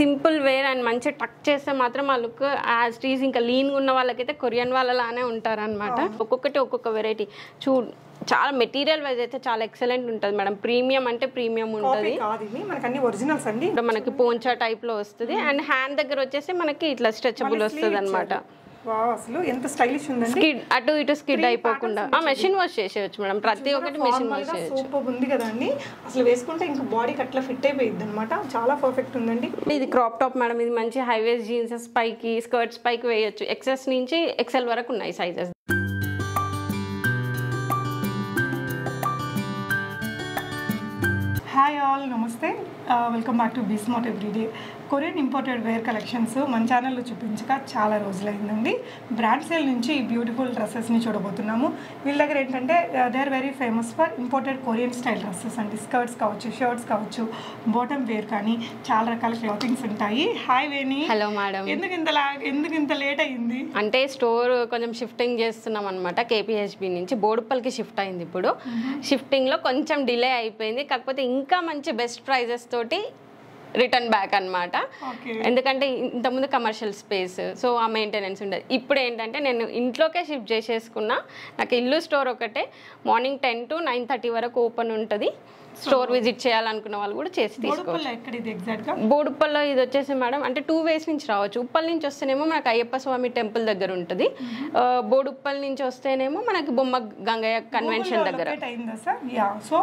Simple wear and మంచి టక్ చేస్తే మాత్రం ఆ లుక్ యాజ్ టీజ్ ఇంకా లీన్గా ఉన్న వాళ్ళకైతే కొరియన్ వాళ్ళలానే ఉంటారన్నమాట. ఒక్కొక్కటి ఒక్కొక్క వెరైటీ చూ చాలా మెటీరియల్ వైజ్ అయితే చాలా ఎక్సలెంట్ ఉంటుంది మేడం. ప్రీమియం అంటే ప్రీమియం ఉంటుంది. ఒరిజినల్స్ అండి. మనకి పోంచా టైప్లో వస్తుంది. అండ్ హ్యాండ్ దగ్గర వచ్చేసి మనకి ఇట్లా స్ట్రెచబుల్ వస్తుంది అనమాట వావ్ అసలు ఎంత స్టైలిష్ ఉందండి. స్కిడ్ అటు ఇటు స్కిడ్ అయిపోకుండా. మెషిన్ వాష్ చేసేయచ్చు మేడం. ప్రతి ఒక్కటి మెషిన్ వాష్ చేయొచ్చు. సూపర్ ఉంది కదండి. అసలు వేసుకుంటే ఇంకా బాడీకి అట్లా ఫిట్ అయిపోయింది అనమాట చాలా పర్ఫెక్ట్ ఉందండి. ఇది క్రాప్ టాప్ మేడం. ఇది మంచి హైవేస్ జీన్సెస్ పైకి స్కర్ట్స్ పైకి వేయొచ్చు. ఎక్సెస్ నుంచి ఎక్సెల్ వరకు ఉన్నాయి sizes hi all namaste. Welcome back to Bismat everyday Korean imported wear collections మన ఛానల్లో చూపించక చాలా రోజులైందండి. బ్రాండ్ సేల్ నుంచి ఈ బ్యూటిఫుల్ డ్రెస్సెస్ని చూడబోతున్నాము. వీళ్ళ దగ్గర ఏంటంటే they are very famous for imported Korean style dresses అండి. స్కర్ట్స్ కావచ్చు షర్ట్స్ కావచ్చు బాటమ్ వేర్ కానీ చాలా రకాల క్లాతింగ్స్ ఉంటాయి. హాయ్ వేణి హలో మేడం ఎందుకు ఇంత ఎందుకు ఇంత లేట్ అయ్యింది అంటే స్టోర్ కొంచెం షిఫ్టింగ్ చేస్తున్నాం అనమాట కేపీహెచ్బి నుంచి బోడుప్పల్కి షిఫ్ట్ అయింది ఇప్పుడు. షిఫ్టింగ్లో కొంచెం డిలే అయిపోయింది. కాకపోతే ఇంకా మంచి బెస్ట్ ప్రైజెస్ తోటి రిటర్న్ బ్యాక్ అన్నమాట. ఓకే ఎందుకంటే ఇంతకుముందు కమర్షియల్ స్పేస్ సో ఆ మెయింటెనెన్స్ ఉండదు. ఇప్పుడు ఏంటంటే నేను ఇంట్లోకే షిఫ్ట్ చేసేసుకున్నా. నాకు ఇల్లు స్టోర్ ఒకటే. Morning ten to nine thirty వరకు ఓపెన్ ఉంటుంది. స్టోర్ విజిట్ చేయాలనుకున్న వాళ్ళు కూడా చేసి తీసుకోవచ్చు. బోడుప్పల్లో ఇది వచ్చేసి మేడం అంటే టూ వేస్ నుంచి రావచ్చు. ఉప్పల్ నుంచి వస్తేనేమో మనకు అయ్యప్ప స్వామి టెంపుల్ దగ్గర ఉంటుంది. బోడుప్పల్ నుంచి వస్తేనేమో మనకి బొమ్మ గంగయ్య కన్వెన్షన్ దగ్గర. సో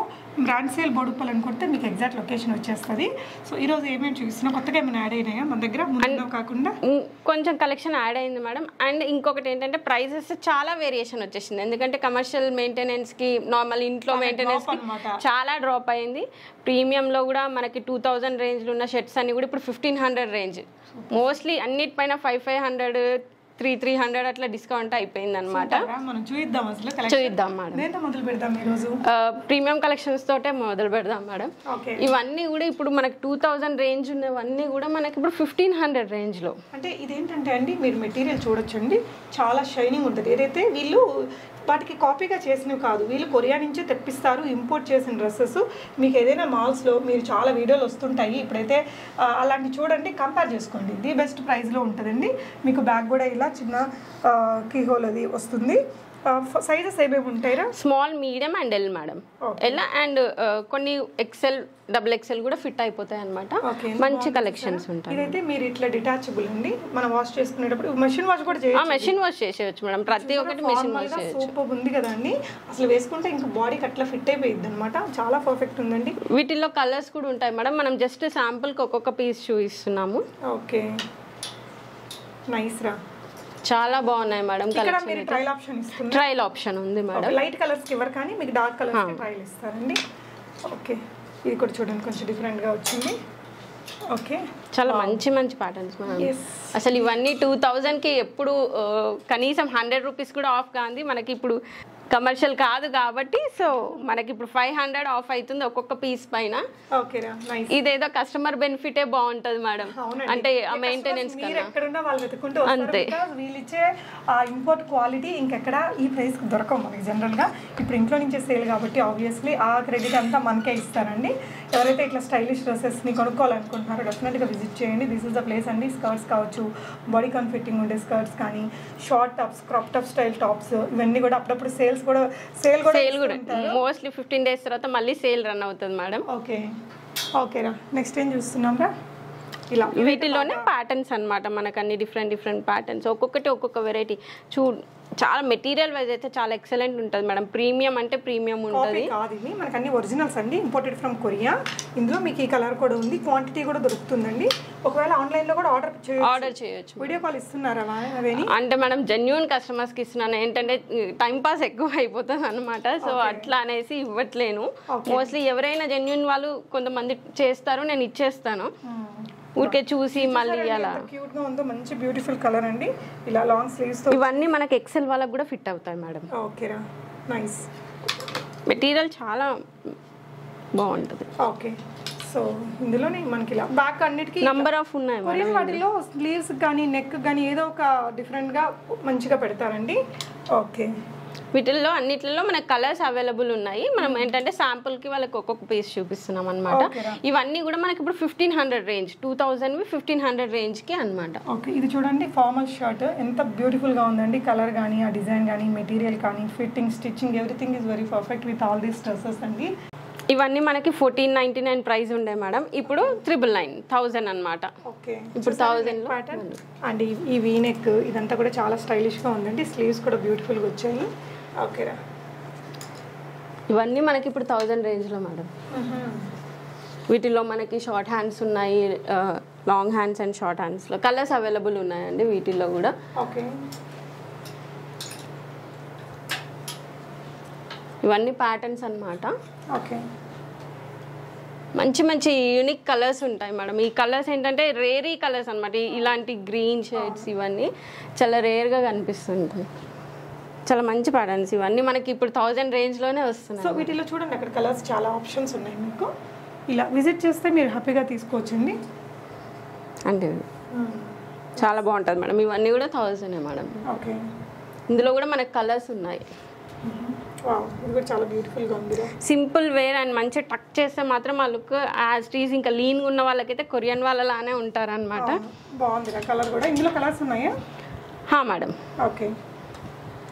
బ్రాండ్ సేల్ బొడుప్పల్ అనుకుంటే మీకు ఎగ్జాక్ట్ లొకేషన్ వచ్చేస్తుంది. సో ఈ రోజు ఏమేమి చూపిస్తున్నా కొత్తగా ఏమైనా యాడ్ అయినాయా మన దగ్గర? కాకుండా? కొంచెం కలెక్షన్ యాడ్ అయింది మేడం. అండ్ ఇంకొకటి ఏంటంటే ప్రైజెస్ చాలా వేరియేషన్ వచ్చేసింది. ఎందుకంటే కమర్షియల్ మెయింటెనెన్స్కి నార్మల్ ఇంట్లో మెయింటెనెన్స్. చాలా డ్రాప్ అయింది. ప్రీమియంలో కూడా మనకి టూ థౌజండ్ రేంజ్లో ఉన్న షర్ట్స్ అన్ని కూడా ఇప్పుడు fifteen hundred range. Mostly అన్నిటిపైన five five hundred three three hundred అట్లా డిస్కౌంట్ అయిపోయింది అనమాట చూద్దాం మేడం. ప్రీమియం కలెక్షన్స్ తోటే మొదలు పెడదాం మేడం. ఇవన్నీ కూడా ఇప్పుడు మనకి టూ థౌజండ్ రేంజ్ ఉన్నవన్నీ కూడా మనకి ఇప్పుడు ఫిఫ్టీన్ హండ్రెడ్ రేంజ్లో. అంటే ఇదేంటంటే అండి మీరు మెటీరియల్ చూడొచ్చండి. చాలా షైనింగ్ ఉంటుంది. ఏదైతే వీళ్ళు వాటికి కాపీగా చేసినవి కాదు. వీళ్ళు కొరియా నుంచే తెప్పిస్తారు ఇంపోర్ట్ చేసిన డ్రెస్సెస్ మీకు ఏదైనా మాల్స్లో మీరు చాలా వీడియోలు వస్తుంటాయి. ఇప్పుడైతే అలాంటివి అలాంటి చూడండి కంపేర్ చేసుకోండి. ది బెస్ట్ ప్రైస్లో ఉంటుందండి. మీకు బ్యాగ్ కూడా ఇలా చిన్న కీహోల్ అది వస్తుంది. సైజెస్ ఏమేమి ఉంటాయిరా? Small medium and L madam. L and కొన్ని ఎక్సెల్ డబుల్ ఎక్సెల్ కూడా ఫిట్ అయిపోతాయి అనమాట మంచి కలెక్షన్స్ ఉంటాయి. ఇదైతే మీరు ఇట్లా డిటాచబుల్ అండి. మనం వాష్ చేసుకునేటప్పుడు మెషిన్ వాష్ కూడా చేయొచ్చు. మెషిన్ వాష్ చేసేయచ్చు మేడం. ప్రతి ఒక్కటి మెషిన్ వాష్ చేయొచ్చు. సూపర్ ఉంది కదండి. అసలు వేసుకుంటే ఇంకా బాడీకి అట్లా ఫిట్ అయిపోయింది అనమాట చాలా పర్ఫెక్ట్ ఉందండి. వీటిల్లో కలర్స్ కూడా ఉంటాయి మేడం. మనం జస్ట్ శాంపుల్కి ఒక్కొక్క పీస్ చూపిస్తున్నాము. ఓకే. నైస్ రా. చాలా బాగున్నాయి మేడం ట్రయల్ ఆప్షన్ ఉంది మేడం. లైట్ కలర్స్ ఇవ్వరు కానీ మీకు డార్క్ కలర్స్ ట్రయల్ ఇస్తారండి. ఓకే ఇది కూడా చూడండి కొంచెం డిఫరెంట్గా వచ్చింది. ఓకే చాలా మంచి మంచి ప్యాటర్న్స్ మేడం. అసలు ఇవన్నీ టూ థౌజండ్కి ఎప్పుడు కనీసం హండ్రెడ్ రూపీస్ కూడా ఆఫ్ కాంది మనకి ఇప్పుడు కమర్షియల్ కాదు కాబట్టి సో మనకి ఇప్పుడు ఫైవ్ హండ్రెడ్ ఆఫ్ అవుతుంది ఒక్కొక్క పీస్ పైన. ఇదేదో కస్టమర్ బెనిఫిటే బాగుంటుంది మేడం. అంటే మెయింటెనెన్స్ అంతే. because వీళ్ళు ఇచ్చే ఆ ఇంపోర్ట్ క్వాలిటీ ఇంకెక్కడ ఈ ప్రైస్ దొరకవు మనకి జనరల్గా. ఇప్పుడు ఇంట్లో నుంచే సేల్ కాబట్టి ఆబ్వియస్లీ ఆ క్రెడిట్ అంతా మనకే ఇస్తారండి. ఎవరైతే ఇట్లా స్టైలిష్ డ్రెస్సెస్ని కొనుక్కోవాలనుకుంటున్నారో డెఫినెట్గా విజిట్ చేయండి. దిస్ ఇస్ ద ప్లేస్ అండి. స్కర్ట్స్ కావచ్చు బాడీ కాన్ ఫిట్టింగ్ ఉండే స్కర్ట్స్ కానీ short tops crop top style tops ఇవన్నీ కూడా అప్పుడప్పుడు సేల్స్ కూడా సేల్ కూడా సేల్ కూడా. మోస్ట్లీ ఫిఫ్టీన్ డేస్ తర్వాత మళ్ళీ సేల్ రన్ అవుతుంది మేడం ఓకే ఓకే రా. నెక్స్ట్ ఏం చూస్తున్నాం రా? ఇలా. వీటిలోనే ప్యాటర్న్స్ అన్నమాట మనకు అన్ని డిఫరెంట్ డిఫరెంట్ ప్యాటర్న్స్ ఒక్కొక్కటి ఒక్కొక్క వెరైటీ చూ చాలా మెటీరియల్ వైజ్ అయితే చాలా ఎక్సలెంట్ ఉంటుంది మేడం. ప్రీమియం అంటే ప్రీమియం ఉంటుంది. కాదు మనకు అన్ని ఒరిజినల్స్ అండి ఇంపోర్టెడ్ ఫ్రమ్ కొరియా ఇందులో మీకు ఈ కలర్ కూడా ఉంది క్వాంటిటీ కూడా దొరుకుతుందండి. ఒకవేళ ఆన్లైన్లో కూడా ఆర్డర్ చేయొచ్చు. ఆర్డర్ చేయొచ్చు వీడియో కాల్ ఇస్తున్నారా అవేని అంటే మనం జెన్యున్ కస్టమర్స్కి ఇస్తున్నాను. ఏంటంటే టైం పాస్ ఎక్కువ అయిపోతుంది అనమాట సో అట్లా అనేసి ఇవ్వట్లేను. మోస్ట్లీ ఎవరైనా జెన్యున్ వాళ్ళు కొంతమంది చేస్తారు నేను ఇచ్చేస్తాను. ఊరికే చూసి మళ్ళీ అలా. క్యూట్గా ఉందో మంచి బ్యూటిఫుల్ కలర్ అండి. ఇలా లాంగ్ స్లీవ్స్తో ఇవన్నీ మనకి ఎక్సెల్ వాళ్ళకి కూడా ఫిట్ అవుతాయి మేడం. ఓకేరా నైస్ మెటీరియల్ చాలా బాగుంటుంది. ఓకే సో ఇందులోనే మనకి ఇలా బ్యాక్ అన్నిటికీ నంబర్ ఆఫ్ ఉన్నాయి మేడం కొరియన్ వాటిలో స్లీవ్స్ కానీ నెక్ కానీ ఏదో ఒక డిఫరెంట్గా మంచిగా పెడతారండి. ఓకే వీటిల్లో అన్నిటిలో మనకు కలర్స్ అవైలబుల్ ఉన్నాయి. మనం ఏంటంటే sample కి వాళ్ళకి ఒక్కొక్క పీస్ చూపిస్తున్నాం అనమాట. ఇవన్నీ కూడా మనకి ఇప్పుడు fifteen hundred range two thousand fifteen hundred రేంజ్కి అనమాట ఓకే ఇది చూడండి ఫార్మల్ షర్ట్ ఎంత బ్యూటిఫుల్గా ఉందండి. కలర్ కానీ ఆ డిజైన్ కానీ మెటీరియల్ కానీ fitting stitching everything is very perfect with all these dresses అండి. ఇవన్నీ మనకి ఫోర్టీన్ నైన్టీ నైన్ ప్రైస్ ఉండే మేడం. ఇప్పుడు త్రిబుల్ నైన్ థౌజండ్ అనమాట ఓకే ఇప్పుడు థౌజండ్ ప్యాటర్న్ అండ్ ఈ- ఈ వీ నెక్ ఇదంతా కూడా చాలా స్టైలిష్గా ఉందండి. స్లీవ్స్ కూడా బ్యూటిఫుల్గా వచ్చాయి. ఓకేరా ఇవన్నీ మనకి ఇప్పుడు థౌజండ్ రేంజ్లో మేడం. వీటిలో మనకి షార్ట్ హ్యాండ్స్ ఉన్నాయి లాంగ్ హ్యాండ్స్ అండ్ షార్ట్ హ్యాండ్స్లో. కలర్స్ అవైలబుల్ ఉన్నాయండి వీటిల్లో కూడా. ఓకే. ఇవన్నీ ప్యాటర్న్స్ అన్నమాట. ఓకే. మంచి మంచి యూనిక్ కలర్స్ ఉంటాయి మేడం. ఈ కలర్స్ ఏంటంటే రేరీ కలర్స్ అనమాట ఇలాంటి గ్రీన్ షేడ్స్ ఇవన్నీ చాలా రేర్గా కనిపిస్తుంటాయి. చాలా మంచి ప్యాటర్న్స్ ఇవన్నీ మనకి ఇప్పుడు థౌజండ్ రేంజ్లోనే సో వస్తున్నాయి. వీటిలో చూడండి అక్కడ కలర్స్ చాలా ఆప్షన్స్ ఉన్నాయి మీకు. ఇలా విజిట్ చేస్తే మీరు హ్యాపీగా తీసుకోవచ్చండి. అంటే చాలా బాగుంటుంది మేడం. ఇవన్నీ కూడా థౌజండే మేడం. ఓకే ఇందులో కూడా మనకి కలర్స్ ఉన్నాయి. కూడా చాలా బ్యూటిఫుల్గా ఉంది సింపుల్ వేర్ అండ్ మంచి టక్ చేస్తే మాత్రం ఆ లుక్ యాజ్ టీజ్ ఇంకా లీన్గా ఉన్న వాళ్ళకైతే కొరియన్ వాళ్ళలానే ఉంటారనమాట బాగుంది కలర్ కూడా. ఇందులో కలర్స్ ఉన్నాయా? హా మేడం. ఓకే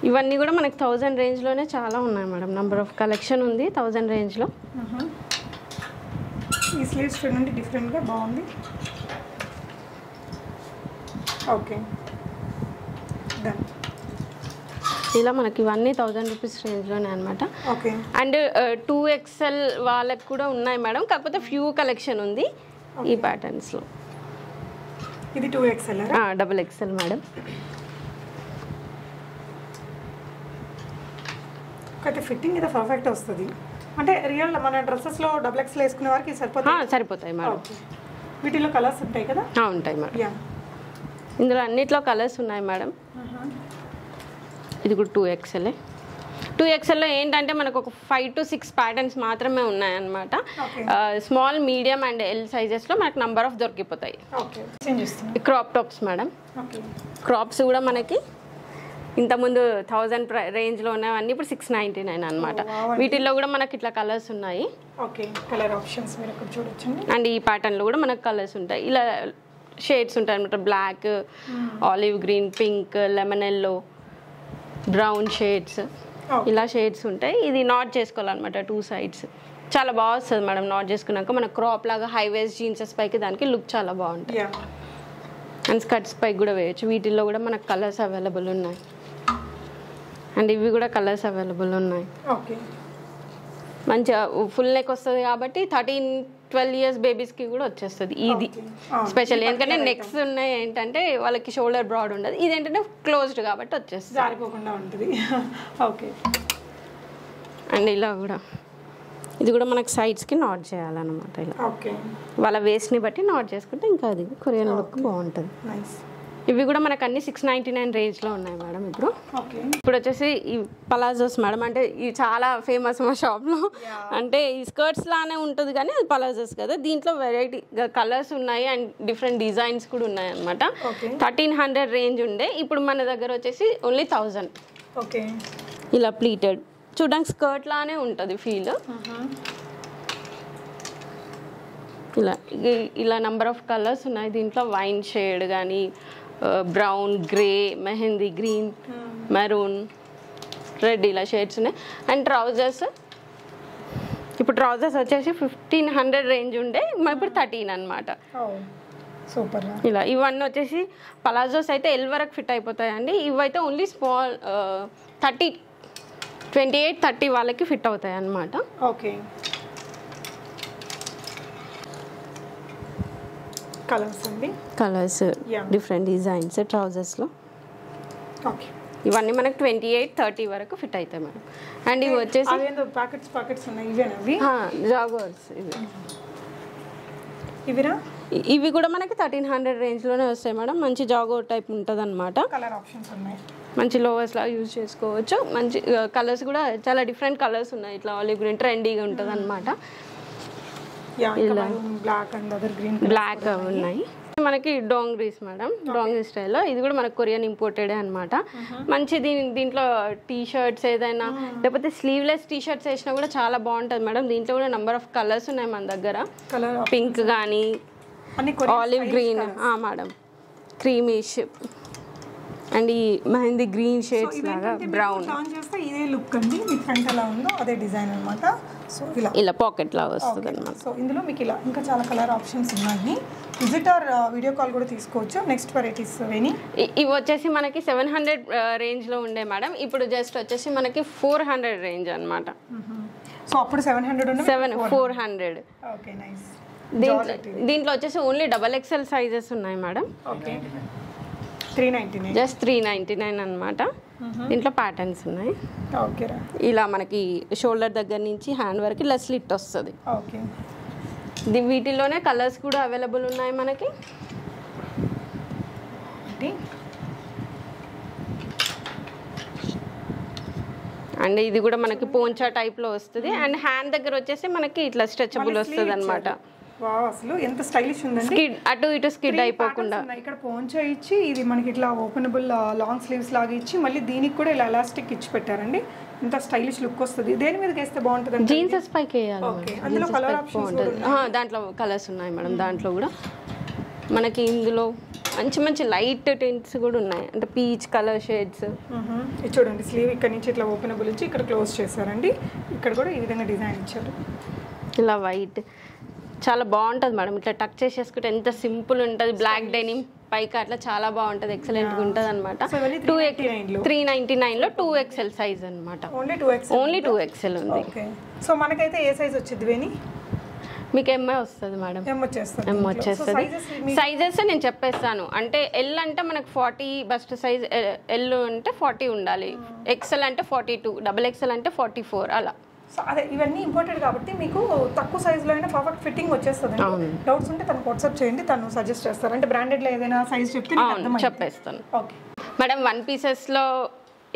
ఇవన్నీ కూడా మనకి థౌజండ్ రేంజ్లోనే చాలా ఉన్నాయి మేడం. నెంబర్ ఆఫ్ కలెక్షన్ ఉంది థౌజండ్ రేంజ్లో. ఈ స్లీవ్స్ చూడండి డిఫరెంట్గా బాగుంది. ఓకే. డన్ ఇలా మనకి ఇవన్నీ థౌజండ్ రూపీస్ రేంజ్లోనే అనమాట ఓకే. అండ్ టూ ఎక్స్ఎల్ వాళ్ళకి కూడా ఉన్నాయి మేడం. కాకపోతే ఫ్యూ కలెక్షన్ ఉంది ఈ ప్యాటర్న్స్లో ఇది two XL double XL madam. అయితే ఫిట్టింగ్ ఇది పర్ఫెక్ట్ వస్తుంది. అంటే రియల్ మన డ్రెస్సెస్లో డబుల్ ఎక్స్ఎల్ వేసుకునే వారికి ఇది సరిపోతుంది సరిపోతాయి మేడం. వీటిలో కలర్స్ ఉంటాయి కదా? ఉంటాయి మేడం. ఇందులో అన్నిట్లో కలర్స్ ఉన్నాయి మేడం. ఇది కూడా టూ ఎక్స్ఎల్ టూ ఎక్స్ఎల్లో ఏంటంటే మనకు ఒక ఫైవ్ టు సిక్స్ ప్యాటర్న్స్ మాత్రమే ఉన్నాయన్నమాట. స్మాల్ మీడియం అండ్ ఎల్ సైజెస్లో మనకు number of దొరికిపోతాయి. Crop tops madam. Okay crops కూడా మనకి ఇంతకుముందు థౌజండ్ రేంజ్లో ఉన్నవన్నీ ఇప్పుడు సిక్స్ నైంటీ నైన్ అనమాట Oh. వీటిల్లో కూడా మనకి ఇట్లా కలర్స్ ఉన్నాయి. ఓకే కలర్ ఆప్షన్స్ మీరు ఇక్కడ చూడొచ్చండి. అండ్ ఈ ప్యాటర్న్లో కూడా మనకు కలర్స్ ఉంటాయి. ఇలా షేడ్స్ ఉంటాయి అనమాట black olive green pink lemon yellow brown shades. Okay. ఇలా షేడ్స్ ఉంటాయి. ఇది నాట్ చేసుకోవాలన్నమాట టూ సైడ్స్. చాలా బాగా వస్తుంది మేడం నాట్ చేసుకున్నాక. మన క్రాప్ లాగా హైవేస్ జీన్సెస్ పైకి దానికి లుక్ చాలా బాగుంటుంది అండ్ స్కర్ట్స్ పైకి కూడా వేయచ్చు. వీటిల్లో కూడా మనకు కలర్స్ అవైలబుల్ ఉన్నాయి. అండ్ ఇవి కూడా కలర్స్ అవైలబుల్ ఉన్నాయి. ఓకే. మంచిగా ఫుల్ నెక్ వస్తుంది కాబట్టి థర్టీన్ ట్వెల్వ్ ఇయర్స్ బేబీస్కి కూడా వచ్చేస్తుంది. ఇది స్పెషల్. ఎందుకంటే నెక్స్ ఉన్నాయి ఏంటంటే వాళ్ళకి షోల్డర్ బ్రాడ్ ఉండదు. ఇది ఏంటంటే క్లోజ్డ్ కాబట్టి వచ్చేస్తుంది. జారిపోకుండా ఉంటుంది. ఓకే. అండ్ ఇలా కూడా. ఇది కూడా మనకి సైడ్స్కి నాట్ చేయాలన్నమాట ఇలా. ఓకే. వాళ్ళ వేస్ట్ని బట్టి నాట్ చేసుకుంటే ఇంకా అది కొరియన్ లుక్ బాగుంటుంది. నైస్. ఇవి కూడా మనకు అన్ని సిక్స్ నైంటీ నైన్ రేంజ్లో ఉన్నాయి మేడం ఇప్పుడు. ఇప్పుడు వచ్చేసి ఈ పలాజోస్ మేడం అంటే ఇవి చాలా ఫేమస్ మా షాప్లో అంటే ఈ స్కర్ట్స్ లానే ఉంటుంది కానీ అది పలాజోస్ కదా. దీంట్లో వెరైటీ కలర్స్ ఉన్నాయి అండ్ డిఫరెంట్ డిజైన్స్ కూడా ఉన్నాయి అనమాట థర్టీన్ హండ్రెడ్ రేంజ్ ఉండే. ఇప్పుడు మన దగ్గర వచ్చేసి ఓన్లీ థౌజండ్ ఓకే. ఇలా ప్లీటెడ్ చూడడానికి స్కర్ట్ లానే ఉంటుంది ఫీల్ ఇలా ఇ- ఇలా నెంబర్ ఆఫ్ కలర్స్ ఉన్నాయి. దీంట్లో వైన్ షేడ్ కానీ brown grey mehndi green maroon red ఇలా షేడ్స్ ఉన్నాయి. అండ్ ట్రౌజర్స్ ఇప్పుడు ట్రౌజర్స్ వచ్చేసి ఫిఫ్టీన్ హండ్రెడ్ రేంజ్ ఉండే. మ- ఇప్పుడు థర్టీన్ అనమాట సూపర్ ఇలా ఇవన్నీ వచ్చేసి పలాజోస్ అయితే ఎల్ వరకు ఫిట్ అయిపోతాయండి. ఇవైతే only small thirty twenty eight thirty వాళ్ళకి ఫిట్ అవుతాయి అన్నమాట ఓకే కలర్స్ అండి? కలర్స్. డిఫరెంట్ డిజైన్స్ ట్రౌజర్స్లో ఓకే ఇవన్నీ మనకు ట్వంటీ ఎయిట్ థర్టీ వరకు ఫిట్ అవుతాయి మేడం. అండ్ ఇవి వచ్చేసి ప్యాకెట్స్ ప్యాకెట్స్ ఉన్నాయి ఇవేనా అవి? జాగర్స్ ఇవి. ఇవిరా? ఇవి కూడా మనకి థర్టీన్ హండ్రెడ్ రేంజ్లోనే వస్తాయి మేడం. మంచి జాగోర్ టైప్ ఉంటుంది అనమాట కలర్ ఆప్షన్స్ ఉన్నాయి. మంచి లోవర్స్ లాగా యూజ్ చేసుకోవచ్చు. మంచి కలర్స్ కూడా చాలా డిఫరెంట్ కలర్స్ ఉన్నాయి. ఇట్లా ఆలివ్ గ్రీన్ ట్రెండీగా ఉంటుంది అనమాట బ్లాక్ ఉన్నాయి. మనకి డోంగ్రీస్ మేడం. డోంగ్రీ స్టైల్లో. ఇది కూడా మనకు కొరియన్ ఇంపోర్టెడే అనమాట మంచి దీని దీంట్లో టీ షర్ట్స్ ఏదైనా లేకపోతే స్లీవ్లెస్ టీ షర్ట్స్ వేసినా కూడా చాలా బాగుంటుంది మేడం. దీంట్లో కూడా నెంబర్ ఆఫ్ కలర్స్ ఉన్నాయి మన దగ్గర. పింక్ కానీ olive green madam. Creamish and ఈ మెహందీ గ్రీన్ షేడ్స్ లాగా బ్రౌన్. ఆన్ చేస్తే ఇదే లుక్ అండి. మీ ఫ్రంట్ ఎలా ఉందో అదే డిజైన్ అన్నమాట. సో ఇలా. ఇలా పాకెట్ లాగా వస్తుంది అనమాట సో ఇందులో మీకు ఇలా ఇంకా చాలా కలర్ ఆప్షన్స్ ఉన్నాయి. విజిటర్ వీడియో కాల్ కూడా తీసుకోవచ్చు. నెక్స్ట్ వెరైటీస్ వేని ఇవి వచ్చేసి మనకి సెవెన్ హండ్రెడ్ రేంజ్లో ఉండే మేడం ఇప్పుడు జస్ట్ వచ్చేసి మనకి ఫోర్ హండ్రెడ్ రేంజ్ అనమాట సో అప్పుడు seven hundred seven four hundred okay nice దీంట్లో దీంట్లో వచ్చేసి ఓన్లీ డబల్ ఎక్సెల్ సైజెస్ ఉన్నాయి madam okay three ninety nine just three ninety nine అనమాట దీంట్లో ప్యాటర్న్స్ ఉన్నాయి. ఇలా మనకి షోల్డర్ దగ్గర నుంచి హ్యాండ్ వరకు ఇలా స్లిట్ వస్తుంది. ఓకే ది వీటిలోనే కలర్స్ కూడా అవైలబుల్ ఉన్నాయి మనకి? అండ్ ఇది కూడా మనకి పోంచా టైప్లో వస్తుంది. అండ్ హ్యాండ్ దగ్గర వచ్చేసి మనకి ఇట్లా స్ట్రెచబుల్ వస్తుంది అనమాట వావ్ అసలు ఎంత స్టైలిష్ ఉందండి. అటు ఇటు స్కిడ్ అయిపోకుండా. ఇక్కడ పోంచా ఇచ్చి ఇది మనకి ఇట్లా ఓపెనబుల్ లాంగ్ స్లీవ్స్ లాగా ఇచ్చి మళ్ళీ దీనికి కూడా ఇలా ఎలాస్టిక్ ఇచ్చి పెట్టారండి. ఇంత స్టైలిష్ లుక్ వస్తుంది. దేని మీద వేస్తే బాగుంటుంది జీన్సెస్ పైకి. అందులో కలర్ ఆప్షన్స్ దాంట్లో కలర్స్ ఉన్నాయి మేడం దాంట్లో కూడా. మనకి ఇందులో మంచి మంచి లైట్ టెంట్స్ కూడా ఉన్నాయి. అంటే పీచ్ కలర్ షేడ్స్ ఇది చూడండి స్లీవ్ ఇక్కడ నుంచి ఇట్లా ఓపెనబుల్ ఇచ్చి ఇక్కడ క్లోజ్ చేశారండి. ఇక్కడ కూడా ఈ విధంగా డిజైన్ ఇచ్చారు. ఇలా వైట్ చాలా బాగుంటుంది మేడం. ఇట్లా టక్ చేసేసుకుంటే ఎంత సింపుల్ ఉంటుంది. బ్లాక్ డెనిమ్ పైకి అట్లా చాలా బాగుంటుంది. ఎక్సలెంట్గా ఉంటుంది అనమాట టూ 399 లో. త్రీ నైంటీ నైన్లో టూ ఎక్సెల్ సైజ్ అనమాట only two X only two XL ఉంది? సో మనకైతే ఏ సైజ్ వచ్చింది వేని మీకు ఎంఐ వస్తుంది మేడం? ఎం వచ్చేస్తుంది. సైజెస్ నేను చెప్పేస్తాను. అంటే ఎల్ అంటే మనకు ఫార్టీ బస్ట్ సైజ్ ఎల్ అంటే ఫార్టీ ఉండాలి. ఎక్సెల్ అంటే ఫార్టీ టూ డబుల్ ఎక్సెల్ అంటే ఫార్టీ ఫోర్ అలా. సో అదే ఇవన్నీ ఇంపార్టెంట్ కాబట్టి మీకు తక్కువ సైజులో అయినా పర్ఫెక్ట్ ఫిట్టింగ్ వచ్చేస్తుంది. డౌట్స్ ఉంటే తనకు వాట్సాప్ చేయండి తను సజెస్ట్ చేస్తారు. అంటే బ్రాండెడ్లో ఏదైనా సైజ్ చెప్తే చెప్పేస్తాను. ఓకే మేడం వన్ పీసెస్లో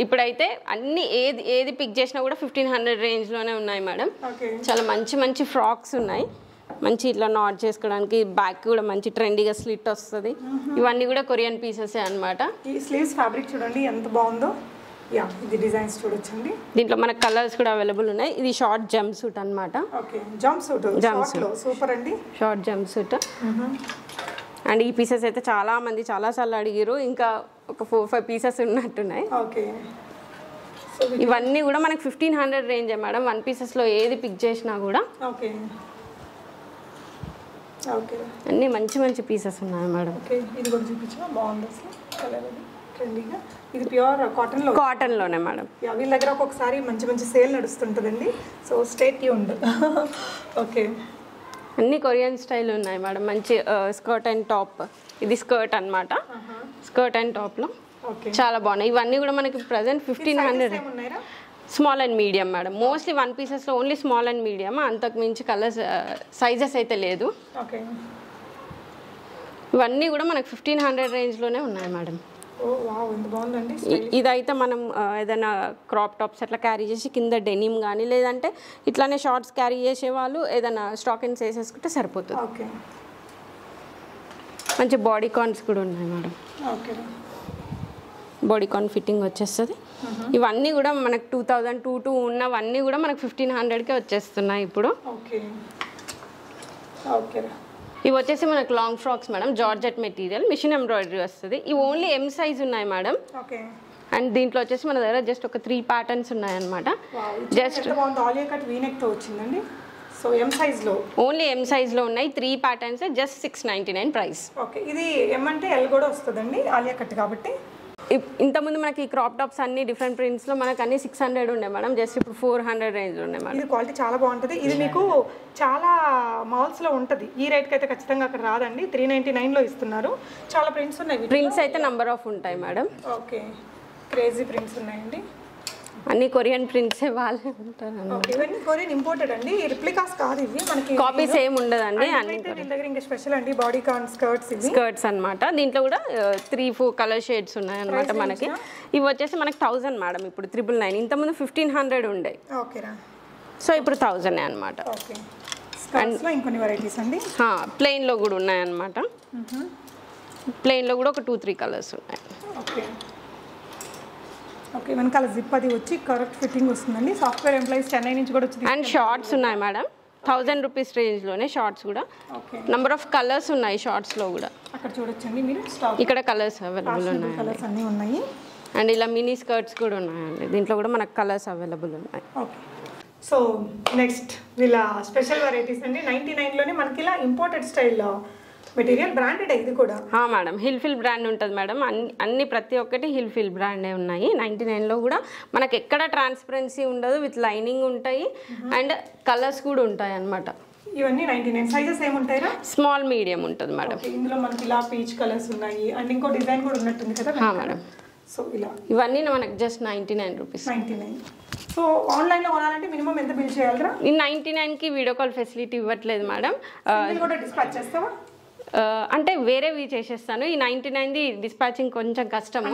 ఇప్పుడైతే అన్ని ఏది ఏది పిక్ చేసినా కూడా ఫిఫ్టీన్ హండ్రెడ్ రేంజ్లోనే ఉన్నాయి మేడం చాలా మంచి మంచి ఫ్రాక్స్ ఉన్నాయి. మంచి ఇట్లా నాట్ చేసుకోవడానికి బ్యాక్ కూడా మంచి ట్రెండీగా స్లిట్ వస్తుంది. ఇవన్నీ కూడా కొరియన్ పీసెస్ అన్నమాట. ఈ స్లీవ్స్ ఫ్యాబ్రిక్ చూడండి ఎంత బాగుందో. యా ఇది డిజైన్స్ చూడొచ్చండి. దీంట్లో మనకు కలర్స్ కూడా అవైలబుల్ ఉన్నాయి. ఇది షార్ట్ జంప్ సూట్ అనమాట ఓకే జంప్ సూట్ సూపర్ అండి. షార్ట్ జంప్ సూట్ అండ్ ఈ పీసెస్ అయితే చాలా మంది చాలాసార్లు అడిగారు ఇంకా ఒక ఫోర్ ఫైవ్ పీసెస్ ఉన్నట్టున్నాయి. ఓకే ఇవన్నీ కూడా మనకి ఫిఫ్టీన్ హండ్రెడ్ రేంజే మేడం. వన్ పీసెస్లో ఏది పిక్ చేసినా కూడా. ఓకే ఓకే అన్నీ మంచి మంచి పీసెస్ ఉన్నాయి మేడం. ఓకే ఇది కూడా చూపించా బాగుంది అసలు? కలర్ అది? ట్రెండీగా ఇది ప్యూర్ కాటన్లో కాటన్లోనే మేడం. యా వీళ్ళ దగ్గర ఒక్కొక్కసారి మంచి మంచి సేల్ నడుస్తుంటుందండి. So state okay. అన్ని కొరియన్ స్టైల్ ఉన్నాయి మేడం. మంచి స్కర్ట్ అండ్ టాప్. ఇది స్కర్ట్ అన్నమాట. స్కర్ట్ అండ్ టాప్లో. చాలా బాగున్నాయి. ఇవన్నీ కూడా మనకి present fifteen hundred. Small and medium madam. Mostly one పీసెస్లో only small and medium. అంతకు మించి కలర్స్ సైజెస్ అయితే లేదు. ఓకే. ఇవన్నీ కూడా మనకు ఫిఫ్టీన్ హండ్రెడ్ రేంజ్లోనే ఉన్నాయి మేడం. ఇదైతే మనం ఏదైనా క్రాప్ టాప్స్ అట్లా క్యారీ చేసి కింద డెనిమ్ కానీ లేదంటే ఇట్లానే షార్ట్స్ క్యారీ చేసే వాళ్ళు ఏదైనా స్టాక్ ఇన్స్ వేసేసుకుంటే సరిపోతుంది. ఓకే. మంచి బాడీ కాన్స్ కూడా ఉన్నాయి madam. Okay. Body con fitting వచ్చేస్తుంది. ఇవన్నీ కూడా మనకు టూ థౌజండ్ టూ టూ ఉన్నవన్నీ కూడా మనకు ఫిఫ్టీన్ హండ్రెడ్కే వచ్చేస్తున్నాయి ఇప్పుడు. ఓకే. ఓకే. ఇవి వచ్చేసి మనకు long frocks madam georgette material machine embroidery వస్తుంది. ఇవి ఓన్లీ ఎం సైజ్ ఉన్నాయి మేడం. ఓకే. అండ్ దీంట్లో వచ్చేసి మన దగ్గర జస్ట్ ఒక త్రీ ప్యాటర్న్స్ ఉన్నాయన్నమాట. జస్ట్ వచ్చిందండి. సో ఎం సైజ్లో ఓన్లీ ఎం సైజ్లో ఉన్నాయి. Three patterns just six ninety nine price okay ఇది ఎం అంటే ఎల్ కూడా వస్తుందండి ఆలియా కట్ కాబట్టి? ఇంతకుముందు మనకి క్రాప్ టాప్స్ అన్ని డిఫరెంట్ ప్రింట్స్లో మనకు అన్ని సిక్స్ హండ్రెడ్ ఉండే మేడం. జస్ట్ ఇప్పుడు ఫోర్ హండ్రెడ్ రేంజ్ ఉన్నాయి మేడం. ఇది క్వాలిటీ చాలా బాగుంటుంది. ఇది మీకు చాలా మాల్స్లో ఉంటుంది. ఈ రేట్కి అయితే ఖచ్చితంగా అక్కడ రాదండి. త్రీ నైంటీ నైన్లో ఇస్తున్నారు. చాలా ప్రింట్స్ ఉన్నాయి. ప్రింట్స్ అయితే నంబర్ ఆఫ్ ఉంటాయి మేడం. ఓకే. క్రేజీ ప్రింట్స్ ఉన్నాయండి. అన్ని కొరియన్ ప్రింట్సే వాళ్ళే ఉంటారు ఓకే ఇవన్నీ కొరియన్ ఇంపోర్టెడ్ అండి. రిప్లికాస్ కాదు ఇవి. మనకి కాపీస్ ఏమి ఉండదండి అన్ని అయితే వీళ్ళ దగ్గర ఇంకా స్పెషల్ అండి. బాడీ కాన్ స్కర్ట్స్ అన్నమాట. దీంట్లో కూడా త్రీ ఫోర్ కలర్ షేడ్స్ ఉన్నాయి అనమాట మనకి. ఇవి వచ్చేసి మనకి థౌజండ్ మేడం ఇప్పుడు త్రిబుల్ నైన్ ఇంతకుముందు ఫిఫ్టీన్ హండ్రెడ్ ఉండే. ఓకేరా సో ఇప్పుడు థౌజండ్ అనమాట ఓకే స్కర్ట్స్లో ఇంకొన్ని వెరైటీస్ అండి? ప్లెయిన్లో కూడా ఉన్నాయన్నమాట. ప్లెయిన్లో కూడా ఒక టూ త్రీ కలర్స్ ఉన్నాయి. ఓకే ఓకే వెనకాల జిప్ అది వచ్చి కరెక్ట్ ఫిట్టింగ్ వస్తుందండి. సాఫ్ట్వేర్ ఎంప్లాయీస్ చెన్నై నుంచి కూడా వచ్చి అండ్ షార్ట్స్ ఉన్నాయి మేడం. థౌజండ్ రూపీస్ రేంజ్లోనే షార్ట్స్ కూడా. నెంబర్ ఆఫ్ కలర్స్ ఉన్నాయి షార్ట్స్లో కూడా. అక్కడ చూడొచ్చండి మీరు. ఇక్కడ కలర్స్ అవైలబుల్ ఉన్నాయి కలర్స్ అన్నీ ఉన్నాయి. అండ్ ఇలా మినీ స్కర్ట్స్ కూడా ఉన్నాయండి. దీంట్లో కూడా మనకు కలర్స్ అవైలబుల్ ఉన్నాయి. ఓకే. సో నెక్స్ట్ వీళ్ళ స్పెషల్ వెరైటీస్ అండి. నైంటీ నైన్లోనే మనకి ఇలా ఇంపోర్టెడ్ స్టైల్ మెటీరియల్ బ్రాండెడ్ ఇది కూడా. హా మేడం. హిల్ఫిల్ బ్రాండ్ ఉంటుంది మేడం. అన్ని అన్ని ప్రతి ఒక్కటి హిల్ఫిల్ బ్రాండే ఉన్నాయి. నైంటీ నైన్లో కూడా మనకి ఎక్కడ ట్రాన్స్పరెన్సీ ఉండదు విత్ లైనింగ్ ఉంటాయి అండ్ కలర్స్ కూడా ఉంటాయి అన్నమాట. ఇవన్నీ నైంటీ నైన్ సైజెస్ ఏముంటాయిరా? స్మాల్ మీడియం ఉంటుంది మేడం. ఇందులో మనకి ఇలా పీచ్ కలర్స్ ఉన్నాయి. అండ్ ఇంకో డిజైన్ కూడా ఉన్నట్టుంది కదా హా మేడం. సో ఇలా. ఇవన్నీ మనకి just ninety nine rupees. Ninety nine. So ఆన్లైన్లో కొనాలంటే మినిమం ఎంత బిల్ చేయాలిరా? ఈ నైంటీ నైన్కి వీడియో కాల్ ఫెసిలిటీ ఇవ్వట్లేదు మేడం. డిస్పాచ్ చేస్తావా? అంటే వేరేవి చేసేస్తాను. ఈ నైంటీ నైన్ది డిస్పాచింగ్ కొంచెం కష్టం.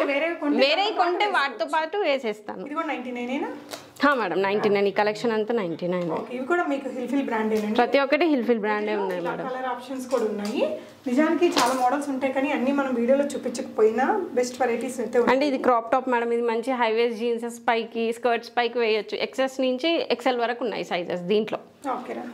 వేరే కొంటే వాటితో పాటు వేసేస్తాను. Madam ninety nine. ఈ కలెక్షన్ అంతా నైంటీ నైన్. ప్రతి ఒక్కటి హిల్ఫిల్ బ్రాండే ఉన్నాయి కలర్ ఆప్షన్స్ కూడా ఉన్నాయి. నిజానికి చాలా మోడల్స్ ఉంటాయి కానీ అన్ని మనం వీడియోలో చూపించకపోయినా బెస్ట్ వెరైటీస్ అయితే అంటే ఇది క్రాప్ టాప్ మేడం. ఇది మంచి హైవేస్ జీన్సెస్ పైకి స్కర్ట్స్ పైకి వేయొచ్చు. ఎక్సెస్ నుంచి ఎక్సెల్ వరకు ఉన్నాయి సైజెస్ దీంట్లో. ఓకేరా.